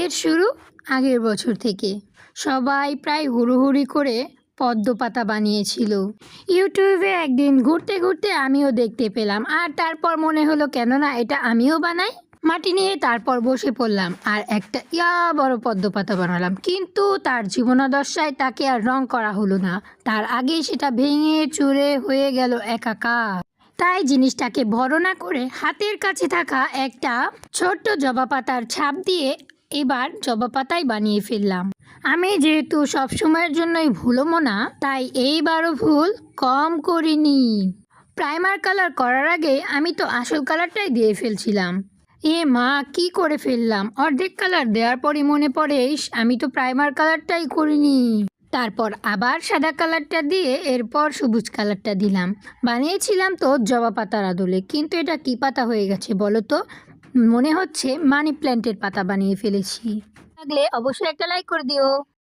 এর শুরু আগের বছর থেকে। সবাই প্রায় হুড়োহুড়ি করে পদ্ম পাতা বানিয়েছিল। ইউটিউবে একদিন ঘুরতে ঘুরতে আমিও দেখতে পেলাম। আর তারপর মনে হলো, কেননা এটা আমিও বানাই। মাটি নিয়ে তারপর বসে পড়লাম আর একটা ইয়া বড় পদ্ম পাতা বানালাম। কিন্তু তার জীবনাদশায় তাকে আর রং করা হলো না। তার আগেই সেটা ভেঙে চুরে হয়ে গেল একাকার। তাই জিনিসটাকে বড় না করে হাতের কাছে থাকা একটা ছোট্ট জবা পাতার ছাপ দিয়ে এবার জবা পাতাই বানিয়ে ফেললাম। আমি যেহেতু সব সময়ের জন্যই ভুলবো না, তাই এইবারও ভুল কম করিনি। প্রাইমার কালার করার আগে আমি তো আসল কালারটাই দিয়ে ফেলছিলাম। এ মা, কি করে ফেললাম? অর্ধেক কালার দেওয়ার পরই মনে পড়ে আমি তো প্রাইমার কালারটাই করিনি। তারপর আবার সাদা কালারটা দিয়ে এরপর সবুজ কালারটা দিলাম। বানিয়েছিলাম তো জবা পাতার আদলে, কিন্তু এটা কি পাতা হয়ে গেছে বলো তো? মনে হচ্ছে মানি প্ল্যান্টের পাতা বানিয়ে ফেলেছি। লাগলে অবশ্যই একটা লাইক করে দিও।